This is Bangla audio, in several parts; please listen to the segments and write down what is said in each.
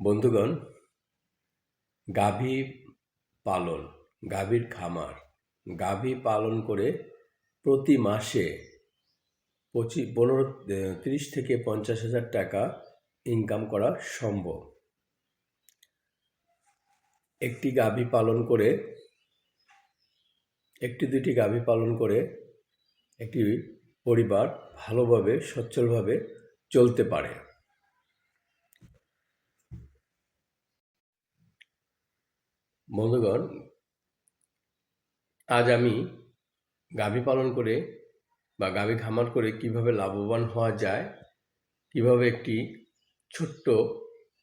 বন্ধুগণ, গাভী পালন, গাভীর খামার, গাভী পালন করে প্রতি মাসে পঁচিশ পনেরো, তিরিশ থেকে পঞ্চাশ হাজার টাকা ইনকাম করা সম্ভব। একটি গাভী পালন করে, একটি দুটি গাভী পালন করে একটি পরিবার ভালোভাবে, সচ্ছলভাবে চলতে পারে। বন্ধুগণ, আজ আমি গাভী পালন করে বা গাভী খামার করে কীভাবে লাভবান হওয়া যায়, কীভাবে একটি ছোট্ট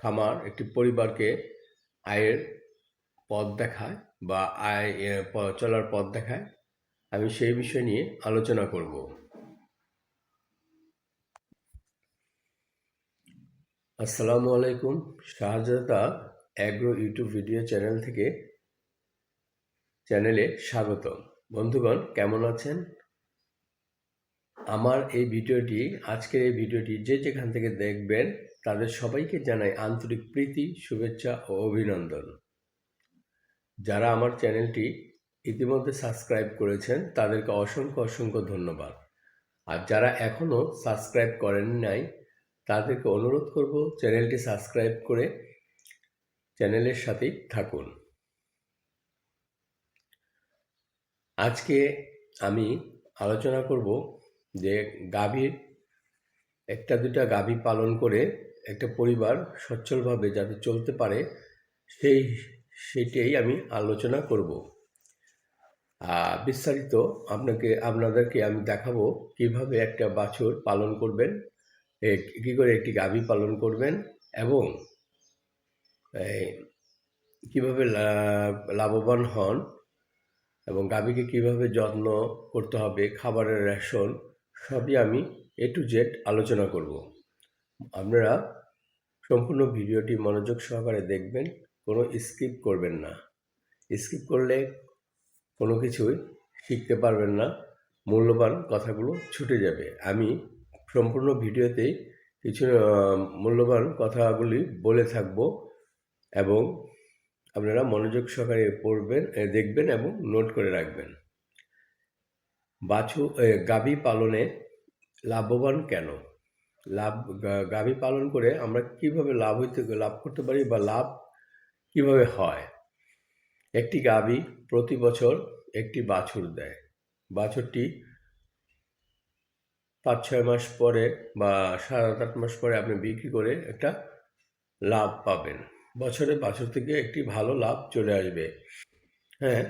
খামার, একটি পরিবারকে আয়ের পথ দেখায় বা আয় চলার পথ দেখায়, আমি সেই বিষয় নিয়ে আলোচনা করব। আসসালামু আলাইকুম, Shahzada agro YouTube video channel থেকে চ্যানেলে স্বাগতম। বন্ধুগণ, কেমন আছেন? আমার এই ভিডিওটি, আজকের এই ভিডিওটি যে যেখান থেকে দেখবেন, তাদের সবাইকে জানাই আন্তরিক প্রীতি, শুভেচ্ছা ও অভিনন্দন। যারা আমার চ্যানেলটি ইতিমধ্যে সাবস্ক্রাইব করেছেন, তাদেরকে অসংখ্য অসংখ্য ধন্যবাদ। আর যারা এখনও সাবস্ক্রাইব করেন নাই, তাদেরকে অনুরোধ করব চ্যানেলটি সাবস্ক্রাইব করে চ্যানেলের সাথেই থাকুন। আজকে আমি আলোচনা করব যে গাভীর, একটা দুটা গাভী পালন করে একটা পরিবার সচ্ছলভাবে যাতে চলতে পারে, সেই সেটাই আমি আলোচনা করব। বিস্তারিত আপনাকে, আপনাদেরকে আমি দেখাবো কীভাবে একটা বাছুর পালন করবেন কী করে একটি গাভী পালন করবেন এবং কীভাবে লাভবান হন এবং গাভীকে কীভাবে যত্ন করতে হবে, খাবারের রেশন, সবই আমি এ টু জেড আলোচনা করব। আপনারা সম্পূর্ণ ভিডিওটি মনোযোগ সহকারে দেখবেন, কোনো স্কিপ করবেন না। স্কিপ করলে কোনো কিছুই শিখতে পারবেন না, মূল্যবান কথাগুলো ছুটে যাবে। আমি সম্পূর্ণ ভিডিওতেই কিছু মূল্যবান কথাগুলি বলে থাকব। এবং আপনারা মনোযোগ সহকারে পড়বেন দেখবেন এবং নোট করে রাখবেন। বাছু গাভী পালনে লাভবান কেন? লাভ গাভী পালন করে আমরা কীভাবে লাভ হইতে, লাভ করতে পারি বা লাভ কীভাবে হয়? একটি গাভী প্রতি বছর একটি বাছুর দেয়। বাছুরটি পাঁচ, ছয় মাস পরে বা সাত, আট মাস পরে আপনি বিক্রি করে একটা লাভ পাবেন। বছরে বাছুর থেকে একটি ভালো লাভ চলে আসবে। হ্যাঁ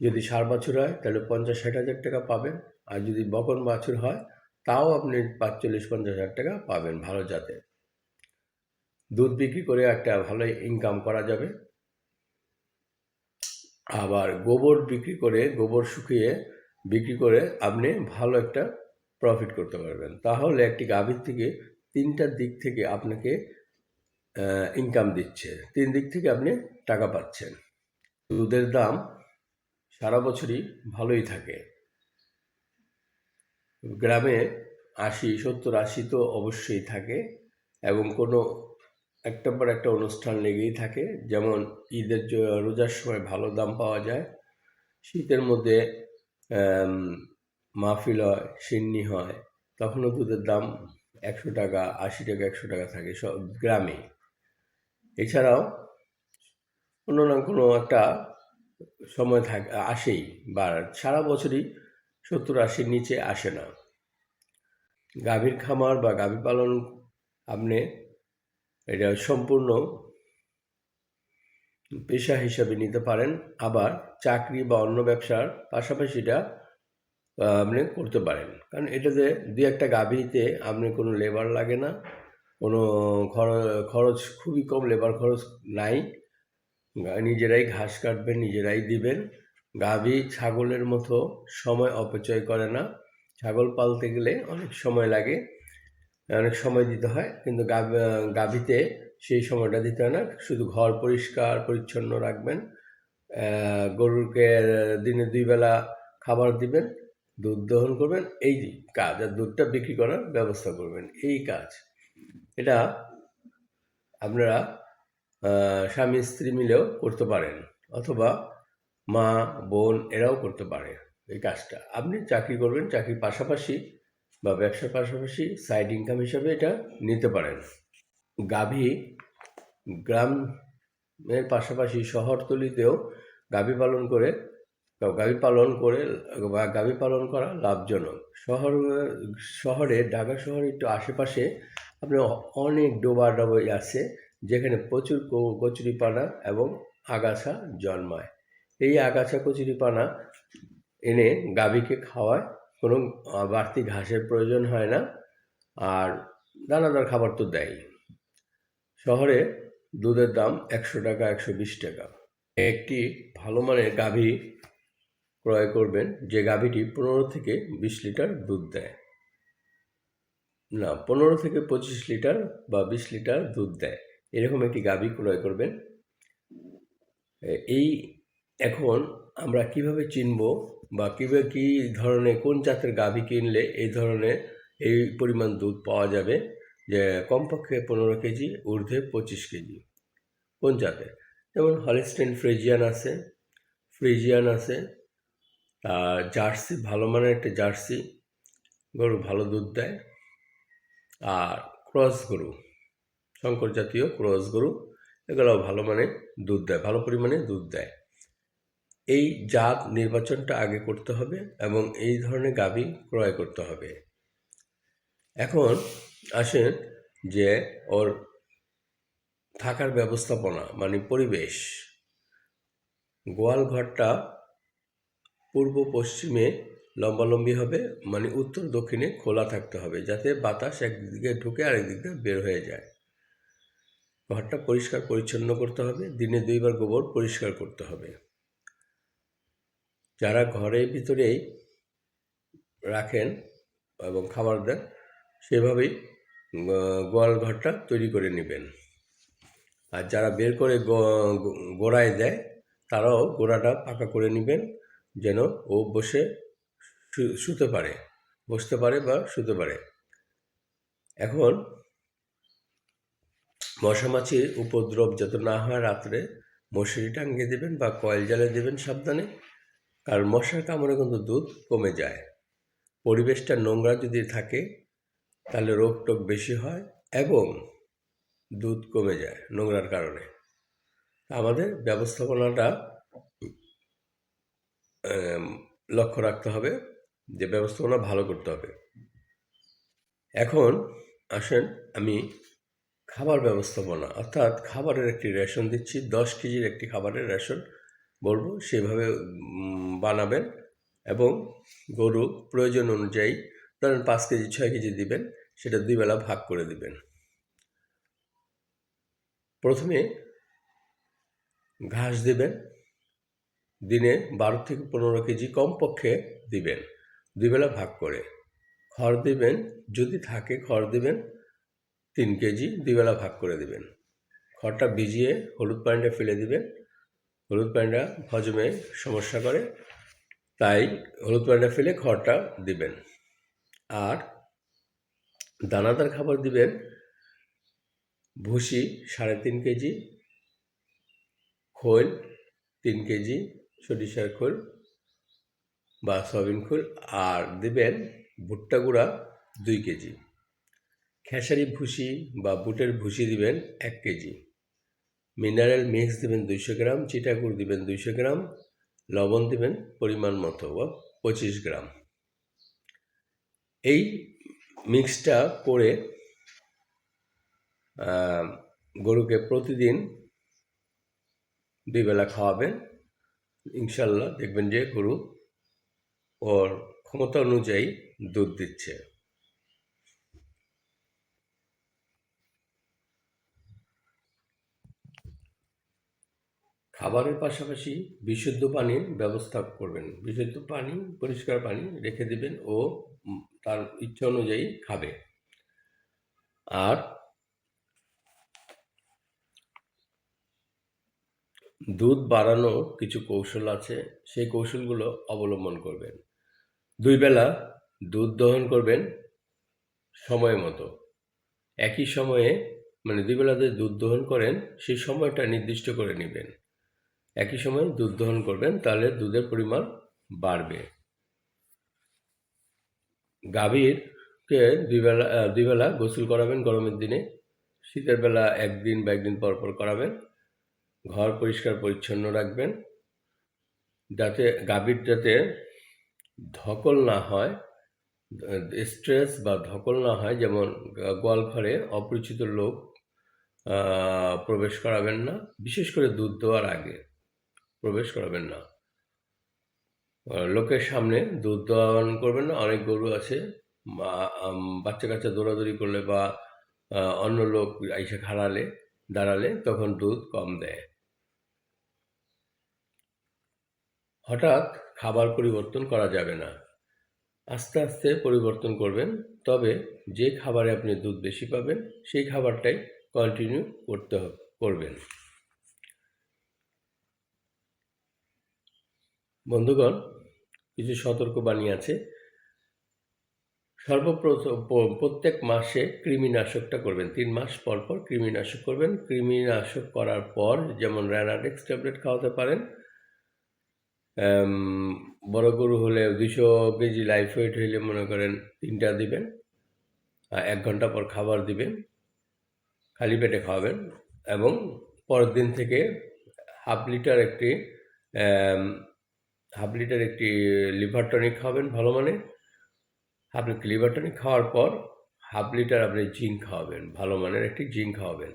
যদি সার বাছুর হয়, তাহলে পঞ্চাশ ষাট হাজার টাকা পাবেন। আর যদি বকন বাছুর হয়, তাও আপনি পাঁচচল্লিশ পঞ্চাশ হাজার টাকা পাবেন ভালো জাতের। দুধ বিক্রি করে একটা ভালো ইনকাম করা যাবে। আবার গোবর বিক্রি করে, গোবর শুকিয়ে বিক্রি করে আপনি ভালো একটা প্রফিট করতে পারবেন। তাহলে একটি গাভীর থেকে তিনটা দিক থেকে আপনাকে ইনকাম দিচ্ছে। তিন দিক থেকে আপনি টাকা পাচ্ছেন। দুধের দাম সারা বছরই ভালোই থাকে। গ্রামে আশি, সত্তর, আশি তো অবশ্যই থাকে এবং কোনো একটা পর একটা অনুষ্ঠান লেগেই থাকে। যেমন ঈদের রোজার সময় ভালো দাম পাওয়া যায়। শীতের মধ্যে মাহফিল হয়, সিন্নি হয়, তখনও দুধের দাম একশো টাকা, আশি টাকা, একশো টাকা থাকে সব গ্রামে। এছাড়াও কোনো না কোনো একটা সময় থাকে, আসেই বা সারা বছরই সত্তর আশির নিচে আসে না। গাভীর খামার বা গাভী পালন আপনি এটা সম্পূর্ণ পেশা হিসাবে নিতে পারেন, আবার চাকরি বা অন্য ব্যবসার পাশাপাশি এটা আপনি করতে পারেন। কারণ এটাতে দু একটা গাভীতে আপনি কোনো লেবার লাগে না। কোনো খরচ খুবই কম লেবার খরচ নাই। নিজেরাই ঘাস কাটবেন, নিজেরাই দিবেন। গাভী ছাগলের মতো সময় অপচয় করে না। ছাগল পালতে গেলে অনেক সময় লাগে, অনেক সময় দিতে হয়, কিন্তু গাভ- গাভীতে সেই সময়টা দিতে হয় না। শুধু ঘর পরিষ্কার, পরিচ্ছন্ন রাখবেন। গরুকে দিনে দুই বেলা খাবার দিবেন, দুধ দহন করবেন, এই কাজ। আর দুধটা বিক্রি করার ব্যবস্থা করবেন, এই কাজ। এটা আপনারা স্বামী স্ত্রী মিলেও করতে পারেন অথবা মা, বোন এরাও করতে পারে এই কাজটা। আপনি চাকরি করবেন, চাকরির পাশাপাশি বা ব্যবসার পাশাপাশি সাইড ইনকাম হিসাবে এটা নিতে পারেন। গাভী গ্রামের পাশাপাশি শহরতলিতেও গাভী পালন করে গাভী পালন করে, বা গাভী পালন করা লাভজনক। শহর, শহরে, ঢাকা শহরে একটু আশেপাশে আপনার অনেক ডোবা ডোবাই আছে যেখানে প্রচুর কচুরিপানা এবং আগাছা জন্মায়। এই আগাছা কচুরিপানা এনে গাভীকে খাওয়ায়, কোনো বাড়তি ঘাসের প্রয়োজন হয় না আর দানাদার খাবার তো দেয়। শহরে দুধের দাম একশো টাকা, একশো বিশ টাকা। একটি ভালো মানের গাভী ক্রয় করবেন, যে গাভীটি পনেরো থেকে বিশ লিটার দুধ দেয়। না, পনেরো থেকে পঁচিশ লিটার বা বিশ লিটার দুধ দেয়। এরকম একটি গাভী ক্রয় করবেন। এই এখন আমরা কীভাবে চিনব বা কীভাবে কী ধরনের, কোন জাতের গাভী কিনলে এই ধরনের, এই পরিমাণ দুধ পাওয়া যাবে? যে কমপক্ষে পনেরো কেজি, ঊর্ধ্বে পঁচিশ কেজি। কোন জাতের? যেমন হলিস্টেন ফ্রিজিয়ান আছে ফ্রিজিয়ান আছে জার্সি, ভালো মানের একটা জার্সি, গরু ভালো দুধ দেয়। আর ক্রস গরু, শঙ্কর জাতীয় ক্রস গরু এগুলো ভালো মানে দুধ দেয়, ভালো পরিমাণে দুধ দেয়। এই জাত নির্বাচনটা আগে করতে হবে এবং এই ধরনের গাভী ক্রয় করতে হবে। এখন আসেন যে ওর থাকার ব্যবস্থাপনা মানে পরিবেশ। গোয়াল ঘরটা পূর্ব পশ্চিমে লম্বালম্বি হবে মানে উত্তর দক্ষিণে খোলা থাকতে হবে, যাতে বাতাস একদিকে ঢুকে আরেক দিকে বের হয়ে যায়। ঘরটা পরিষ্কার পরিচ্ছন্ন করতে হবে, দিনে দুইবার গোবর পরিষ্কার করতে হবে। যারা ঘরের ভিতরেই রাখেন এবং খাবার দেন, সেভাবেই গোয়াল ঘরটা তৈরি করে নেবেন। আর যারা বের করে গোড়ায় দেয়, তারাও গোড়াটা পাকা করে নেবেন, যেন ও বসে শুতে পারে, বসতে পারে বা শুতে পারে। এখন মশা মাছির উপদ্রব যত না হয় রাত্রে, মশারি টাঙিয়ে দেবেন বা কয়েল জ্বালিয়ে দেবেন সাবধানে, কারণ মশার কামড়ে কিন্তু দুধ কমে যায়। পরিবেশটা নোংরা যদি থাকে, তাহলে রোগ টোগ বেশি হয় এবং দুধ কমে যায় নোংরার কারণে। আমাদের ব্যবস্থাপনাটা লক্ষ্য রাখতে হবে। যে ব্যবস্থাপনা ভালো করতে হবে। এখন আসেন আমি খাবার ব্যবস্থাপনা, অর্থাৎ খাবারের একটি রেশন দিচ্ছি, দশ কেজির একটি খাবারের রেশন বলব, সেভাবে বানাবেন এবং গরু প্রয়োজন অনুযায়ী ধরেন পাঁচ কেজি, ছয় কেজি দিবেন, সেটা দুই বেলা ভাগ করে দিবেন। প্রথমে ঘাস দিবেন, দিনে বারো থেকে পনেরো কেজি কমপক্ষে দিবেন। দুই বেলা ভাগ করে। খড় দিবেন, যদি থাকে খড় দিবেন, তিন কেজি দুই বেলা ভাগ করে দিবেন। খড়টা ভিজিয়ে হলুদ পানিটা ফেলে দিবেন। হলুদ পানিটা হজমে সমস্যা করে, তাই হলুদ পানিটা ফেলে খড়টা দিবেন। আর দানাদার খাবার দিবেন, ভুসি সাড়ে তিন কেজি, খোল তিন কেজি, সরিষার খোল বা সয়াবিন খোল আর দিবেন ভুট্টা গুঁড়া দুই কেজি। খেসারি ভুসি বা বুটের ভুসি দিবেন এক কেজি। মিনারেল মিক্স দিবেন দুইশো গ্রাম, চিটাগুড় দিবেন দুইশো গ্রাম, লবণ দিবেন পরিমাণ মতো বা পঁচিশ গ্রাম। এই মিক্সটা করে গরুকে প্রতিদিন দুই বেলা খাওয়াবেন। ইনশাল্লাহ দেখবেন যে গরু ওর ক্ষমতা অনুযায়ী দুধ দিচ্ছে। খাবারের পাশাপাশি বিশুদ্ধ পানির ব্যবস্থা করবেন। বিশুদ্ধ পানি, পরিষ্কার পানি রেখে দিবেন ও তার ইচ্ছা অনুযায়ী খাবে। আর দুধ বাড়ানোর কিছু কৌশল আছে, সেই কৌশলগুলো অবলম্বন করবেন। দুই বেলা দুধ দহন করবেন সময় মতো। একই সময়ে মানে দুই বেলাতে দুধ দহন করেন, সেই সময়টা নির্দিষ্ট করে নেবেন। একই সময়ে দুধ দহন করবেন, তাহলে দুধের পরিমাণ বাড়বে। গাভীরকে দুই বেলা দুই বেলা গোসল করাবেন গরমের দিনে। শীতের বেলা একদিন বা একদিন পর পর করাবেন। ঘর পরিষ্কার পরিচ্ছন্ন রাখবেন। যাতে গাভীর যাতে ধকল না হয় স্ট্রেস বা ধকল না হয়, যেমন গোয়ালঘরে অপরিচিত লোক প্রবেশ করাবেন না, বিশেষ করে দুধ দেওয়ার আগে প্রবেশ করাবেন না। লোকের সামনে দুধ দোয়ান করবেন না, অনেক গরু আছে বাচ্চা কাচ্চা দৌড়াদৌড়ি করলে বা অন্য লোক এসে খাড়ালে, দাঁড়ালে তখন দুধ কম দেয়। হঠাৎ খাবার পরিবর্তন করা যাবে না। আস্তে আস্তে পরিবর্তন করবেন, তবে যে খাবারে আপনি দুধ বেশি পাবেন, সেই খাবারটাই কন্টিনিউ করতে করবেন। বন্ধুগণ, কিছু সতর্কবাণী আছে। সর্বপ্রথম প্রত্যেক মাসে কৃমিনাশকটা করবেন। তিন মাস পর পর কৃমিনাশক করবেন। কৃমিনাশক করার পর যেমন র্যানাডেক্স ট্যাবলেট খাওয়াতে পারেন বড় গরু হলে দুশো কেজি লাইফ ওয়েট হইলে মনে করেন তিনটা দিবেন এক ঘণ্টা পর খাবার দিবেন, খালি পেটে খাওয়াবেন এবং পরের দিন থেকে হাফ লিটার একটি হাফ লিটার একটি লিভার টনিক খাওয়াবেন ভালো মানে। হাফ লিভার টনিক খাওয়ার পর হাফ লিটার আপনি জিঙ্ক খাওয়াবেন, ভালো মানের একটি জিঙ্ক খাওয়াবেন।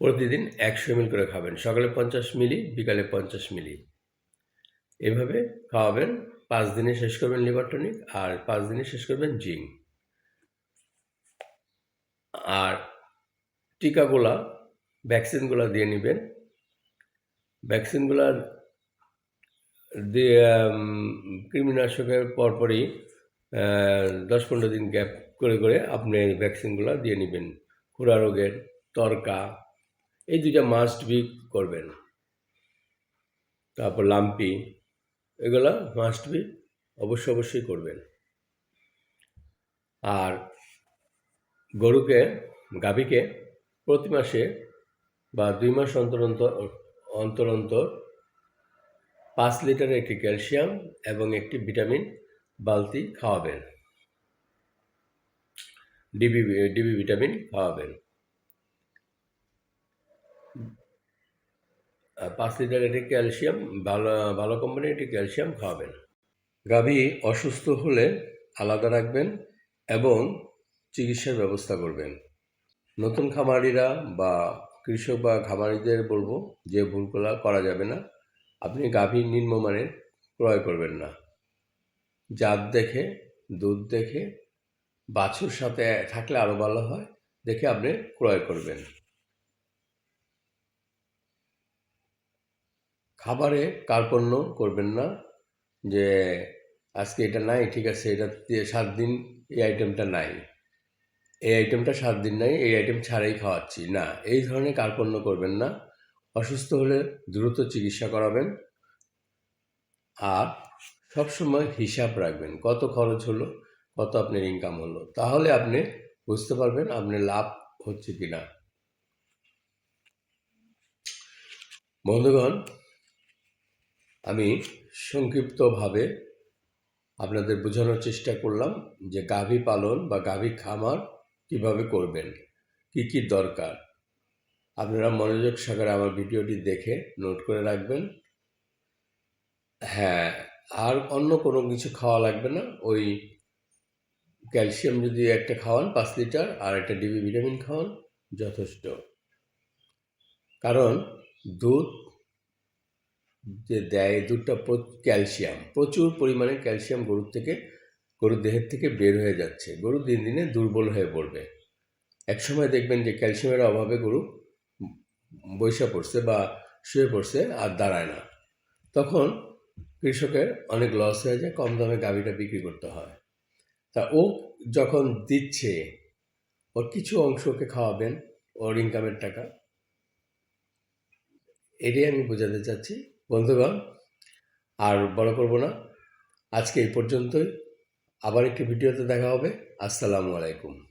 প্রতিদিন একশো এমএল করে খাবেন। সকালে পঞ্চাশ মিলি, বিকালে পঞ্চাশ মিলি। এভাবে খাওয়াবেন। পাঁচ দিনে শেষ করবেন লিভার টনিক আর পাঁচ দিনে শেষ করবেন জিঙ্ক আর টিকাগুলা ভ্যাকসিনগুলো দিয়ে নেবেন। ভ্যাকসিনগুলার দিয়ে কৃমিনাশকের পরপরই দশ পনেরো দিন গ্যাপ করে করে আপনি ভ্যাকসিনগুলো দিয়ে নেবেন। খুরা রোগের তরকা এই দুইটা মাস্ট বি করবেন। তারপর লাম্পি এগুলা মাস্ট বি অবশ্যই অবশ্যই করবেন। আর গরুকে, গাভীকে প্রতি মাসে বা দুই মাস অন্তর অন্তর অন্তর পাঁচ লিটারের একটি ক্যালসিয়াম এবং একটি ভিটামিন বালতি খাওয়াবেন। ডিবি ডিবি ভিটামিন খাওয়াবেন। পাঁচ লিটার একটি ক্যালসিয়াম, ভালো ভালো কোম্পানির একটি ক্যালসিয়াম খাওয়াবেন। গাভী অসুস্থ হলে আলাদা রাখবেন এবং চিকিৎসার ব্যবস্থা করবেন। নতুন খামারিরা বা কৃষক বা খামারিদের বলব যে ভুলগুলো করা যাবে না। আপনি গাভী নিম্নমানের ক্রয় করবেন না। জাত দেখে, দুধ দেখে, বাছুর সাথে থাকলে আরও ভালো হয়, দেখে আপনি ক্রয় করবেন। খাবারে কার্পণ্য করবেন না যে আজকে এটা নাই, ঠিক আছে, এটা সাত দিন এই আইটেমটা নাই। এই আইটেমটা সাত দিন নাই, এই আইটেম ছাড়াই খাওয়াচ্ছি। না, এই ধরনের কার্পণ্য করবেন না। অসুস্থ হলে দ্রুত চিকিৎসা করাবেন। আর সবসময় হিসাব রাখবেন, কত খরচ হলো, কত আপনার ইনকাম হলো। তাহলে আপনি বুঝতে পারবেন আপনার লাভ হচ্ছে কি না বন্ধুগণ আমি সংক্ষিপ্তভাবে আপনাদের বোঝানোর চেষ্টা করলাম যে গাভী পালন বা গাভী খামার কীভাবে করবেন, কি কি দরকার। আপনারা মনোযোগ সহকারে আমার ভিডিওটি দেখে নোট করে রাখবেন। হ্যাঁ আর অন্য কোনো কিছু খাওয়া লাগবে না। ওই ক্যালসিয়াম যদি একটা খাওয়ান, পাঁচ লিটার, আর একটা ডিবি ভিটামিন খাওয়ান, যথেষ্ট। কারণ দুধ যে দেয়, দুধটা ক্যালসিয়াম। প্রচুর পরিমাণে ক্যালসিয়াম গরুর থেকে, গরুর দেহের থেকে বের হয়ে যাচ্ছে। গরু দিন দিনে দুর্বল হয়ে পড়বে। একসময় দেখবেন যে ক্যালসিয়ামের অভাবে গরু বৈশা পড়ছে বা শুয়ে পড়ছে আর দাঁড়ায় না। তখন কৃষকের অনেক লস হয়ে যায়, কম দামে গাভীটা বিক্রি করতে হয়। তা ও যখন দিচ্ছে, ওর কিছু অংশ ওকে খাওয়াবেন, ওর ইনকামের টাকা। এটাই আমি বোঝাতে চাচ্ছি। বন্ধুগণ, আর বড় করব না। আজকে এই পর্যন্তই। আবার একটি ভিডিওতে দেখা হবে। আসসালামু আলাইকুম।